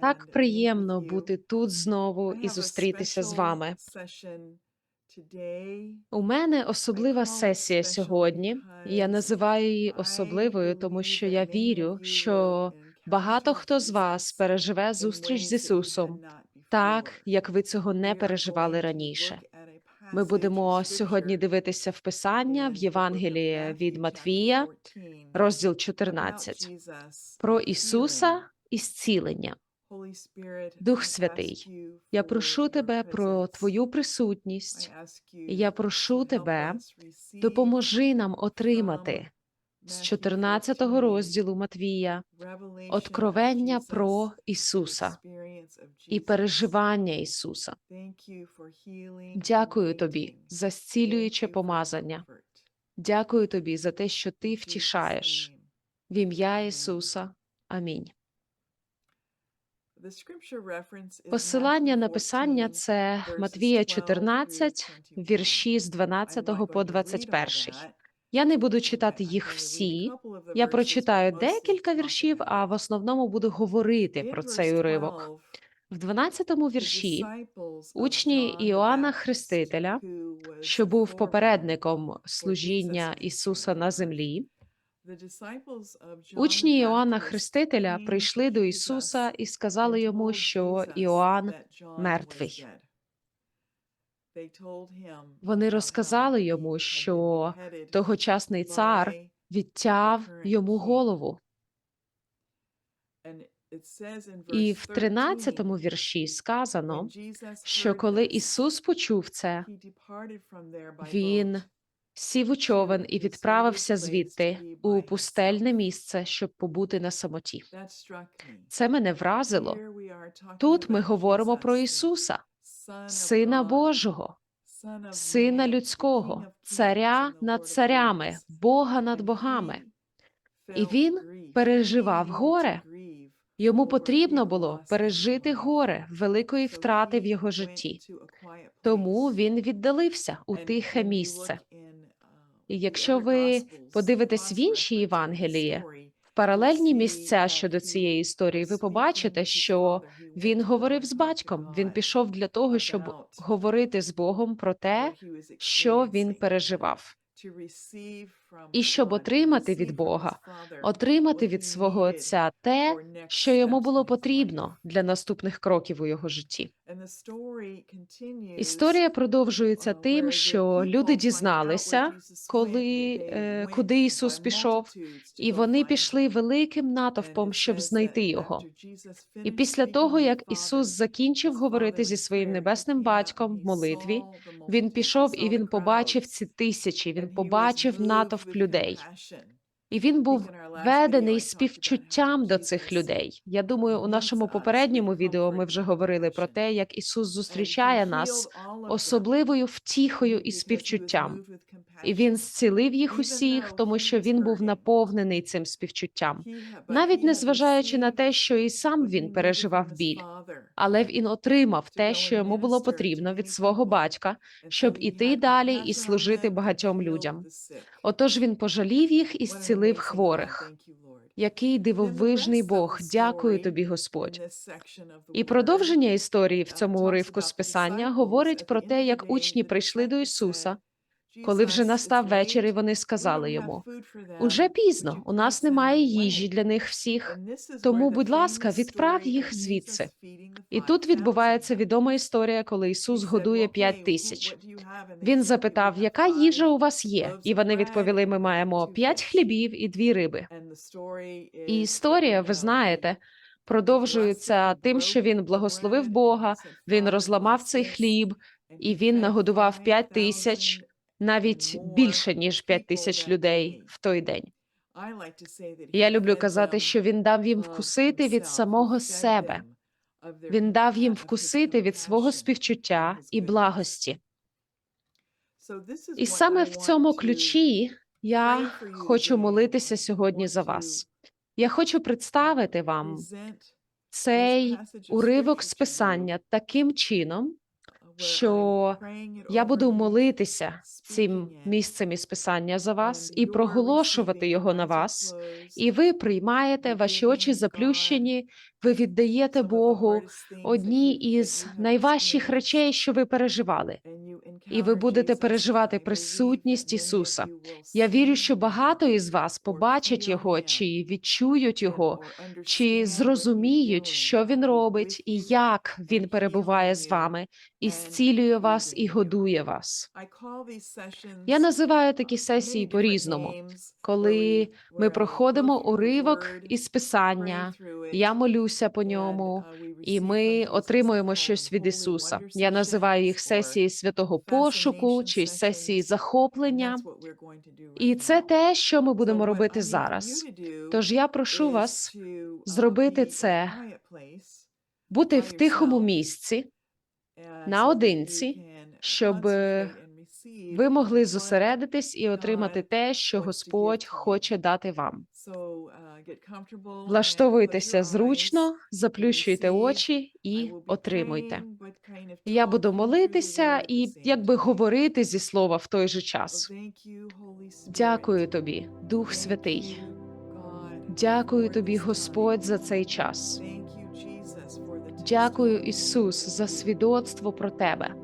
Так приємно бути тут знову і зустрітися з вами. У мене особлива сесія сьогодні. Я називаю її особливою, тому що я вірю, що багато хто з вас переживе зустріч з Ісусом, так як ви цього не переживали раніше. Ми будемо сьогодні дивитися в Писання в Євангелії від Матвія, розділ 14, про Ісуса і зцілення. Дух Святий, я прошу тебе про твою присутність. Я прошу тебе, Допоможи нам отримати з 14 розділу Матвія откровення про Ісуса і переживання Ісуса. Дякую тобі за зцілююче помазання. Дякую тобі за те, що ти втішаєш. В ім'я Ісуса. Амінь. Посилання на писання це Матвія 14, вірші з 12 по 21. Я не буду читати їх всі. Я прочитаю декілька віршів, а в основному буду говорити про цей уривок. В 12-му вірші учні Іоанна Хрестителя, що був попередником служіння Ісуса на землі, учні Іоанна Хрестителя прийшли до Ісуса і сказали йому, що Іоанн мертвий. Вони розказали йому, що тогочасний цар відтяв йому голову. І в 13-му вірші сказано, що коли Ісус почув це, він сів у човен і відправився звідти у пустельне місце, щоб побути на самоті. Це мене вразило. Тут ми говоримо про Ісуса, Сина Божого, Сина людського, царя над царями, Бога над богами. І він переживав горе. Йому потрібно було пережити горе великої втрати в його житті. Тому він віддалився у тихе місце. І якщо ви подивитесь в інші Євангелії, паралельні місця щодо цієї історії, ви побачите, що він говорив з батьком. Він пішов для того, щоб говорити з Богом про те, що він переживав. І щоб отримати від Бога, отримати від свого отця те, що йому було потрібно для наступних кроків у його житті. Історія продовжується тим, що люди дізналися, коли е, куди Ісус пішов, і вони пішли великим натовпом, щоб знайти його. І після того, як Ісус закінчив говорити зі своїм небесним батьком в молитві, він пішов і він побачив ці тисячі. Він побачив натовп людей. І він був ведений співчуттям до цих людей. Я думаю, у нашому попередньому відео ми вже говорили про те, як Ісус зустрічає нас особливою втіхою і співчуттям. І він зцілив їх усіх, тому що він був наповнений цим співчуттям, навіть не зважаючи на те, що і сам він переживав біль, але він отримав те, що йому було потрібно від свого батька, щоб іти далі і служити багатьом людям. Отож він пожалів їх і зцілив хворих. Який дивовижний Бог, дякую тобі, Господь. І продовження історії в цьому уривку з писання говорить про те, як учні прийшли до Ісуса. Коли вже настав вечір, і вони сказали йому уже пізно, у нас немає їжі для них всіх, тому, будь ласка, відправ їх звідси. І тут відбувається відома історія, коли Ісус годує п'ять тисяч. Він запитав, яка їжа у вас є? І вони відповіли: Ми маємо п'ять хлібів і дві риби. І історія, ви знаєте, продовжується тим, що він благословив Бога, він розламав цей хліб, і він нагодував п'ять тисяч навіть більше ніж п'ять тисяч людей в той день. Я люблю казати, що він дав їм вкусити від самого себе. Він дав їм вкусити від свого співчуття і благості. І саме в цьому ключі я хочу молитися сьогодні за вас. Я хочу представити вам цей уривок з писання таким чином, що я буду молитися цим місцем із писання за вас і проголошувати його на вас. І ви приймаєте ваші очі заплющені, ви віддаєте Богу одні із найважчих речей, що ви переживали. І ви будете переживати присутність Ісуса. Я вірю, що багато із вас побачать його, чи відчують його, чи зрозуміють, що він робить і як він перебуває з вами, і зцілює вас і годує вас. Я називаю такі сесії по-різному. Коли ми проходимо уривок із писання, я молюся по ньому, і ми отримуємо щось від Ісуса. Я називаю їх сесії святого пошуку чи сесії захоплення. І це те, що ми будемо робити зараз. Тож я прошу вас зробити це, бути в тихому місці, наодинці, щоб ви могли зосередитись і отримати те, що Господь хоче дати вам. Влаштовуйтеся зручно, заплющуйте очі і отримуйте. Я буду молитися і якби говорити зі слова в той же час. Дякую тобі, Дух Святий. Дякую тобі, Господь, за цей час. Дякую, Ісус, за свідоцтво про тебе.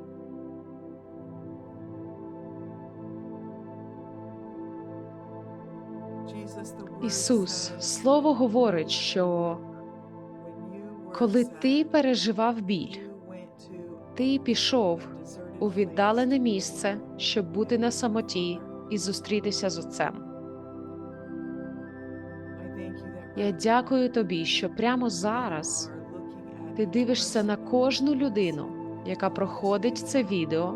Ісус, Слово говорить, що коли ти переживав біль, ти пішов у віддалене місце, щоб бути на самоті і зустрітися з Отцем. Я дякую тобі, що прямо зараз ти дивишся на кожну людину, яка проходить це відео,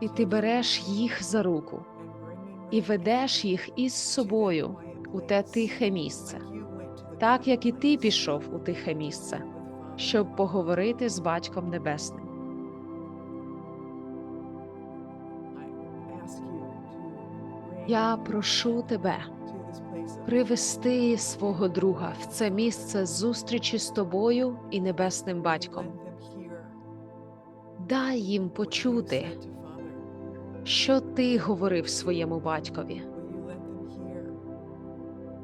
і ти береш їх за руку і ведеш їх із собою у те тихе місце, так як і ти пішов у тихе місце, щоб поговорити з Батьком Небесним. Я прошу тебе привести свого друга в це місце зустрічі з тобою і небесним батьком. Дай їм почути, що ти говорив своєму батькові.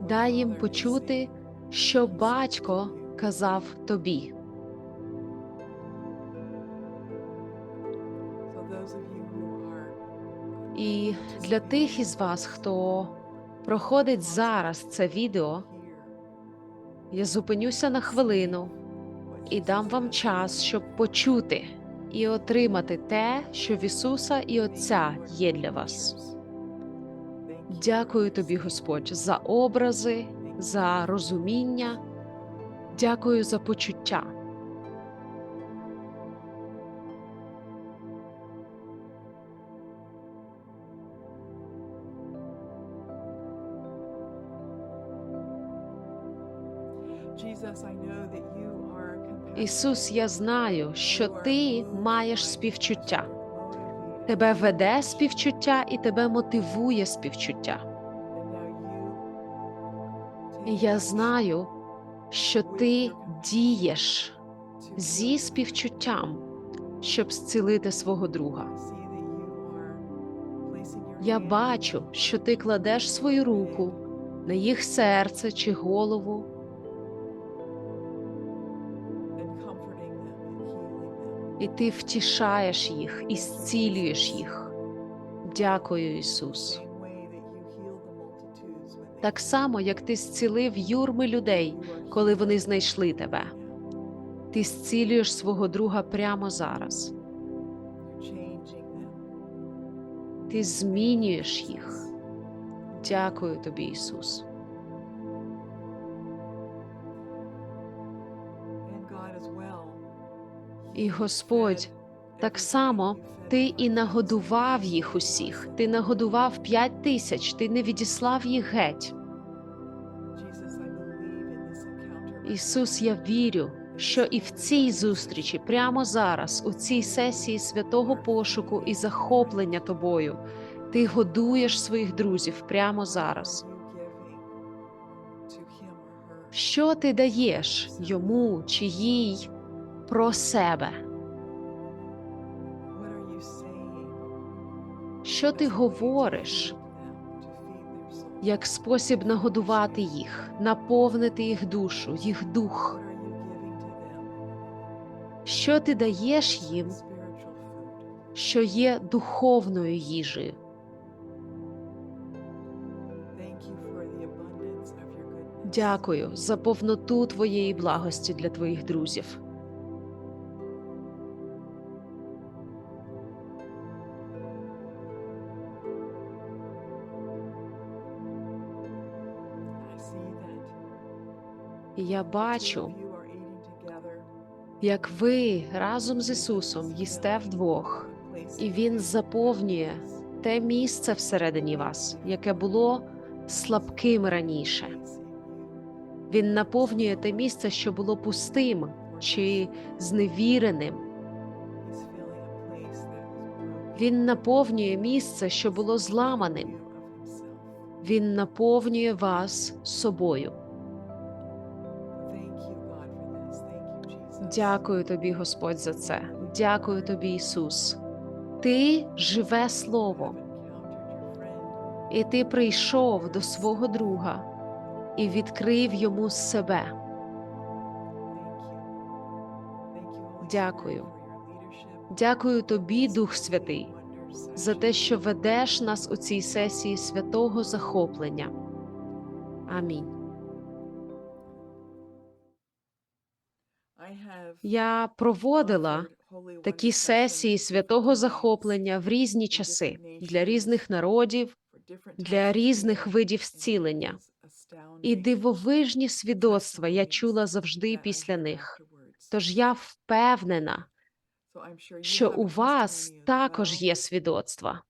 Дай їм почути, що батько казав тобі. І для тих із вас, хто проходить зараз це відео, я зупинюся на хвилину і дам вам час, щоб почути і отримати те, що в Ісуса і Отця є для вас. Дякую тобі, Господь, за образи, за розуміння. Дякую за почуття. Ісус, я знаю, що ти маєш співчуття. Тебе веде співчуття і тебе мотивує співчуття. І я знаю, що ти дієш зі співчуттям, щоб зцілити свого друга. Я бачу, що ти кладеш свою руку на їх серце чи голову. І ти втішаєш їх і зцілюєш їх. Дякую, Ісус. Так само, як ти зцілив юрми людей, коли вони знайшли тебе. Ти зцілюєш свого друга прямо зараз. Ти змінюєш їх. Дякую тобі, Ісус. І Господь, так само ти і нагодував їх усіх. Ти нагодував п'ять тисяч, ти не відіслав їх геть. Ісус, я вірю, що і в цій зустрічі, прямо зараз, у цій сесії святого пошуку і захоплення тобою, ти годуєш своїх друзів прямо зараз. Що ти даєш йому чи їй про себе. Що ти говориш як спосіб нагодувати їх, наповнити їх душу, їх дух? Що ти даєш їм, що є духовною їжею? Дякую за повноту твоєї благості для твоїх друзів. І я бачу, як ви разом з Ісусом їсте вдвох, і Він заповнює те місце всередині вас, яке було слабким раніше. Він наповнює те місце, що було пустим чи зневіреним. Він наповнює місце, що було зламаним. Він наповнює вас собою. Дякую тобі, Господь, за це. Дякую тобі, Ісус. Ти живе Слово, і ти прийшов до свого друга і відкрив йому себе. Дякую. Дякую тобі, Дух Святий, за те, що ведеш нас у цій сесії святого захоплення. Амінь. Я проводила такі сесії святого захоплення в різні часи для різних народів, для різних видів зцілення. І дивовижні свідоцтва я чула завжди після них. Тож я впевнена, що у вас також є свідоцтва.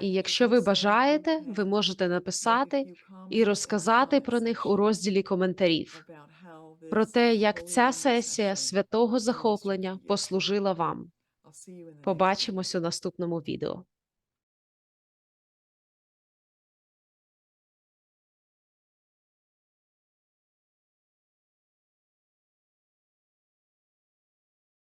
І якщо ви бажаєте, ви можете написати і розказати про них у розділі коментарів про те, як ця сесія святого захоплення послужила вам. Побачимось у наступному відео.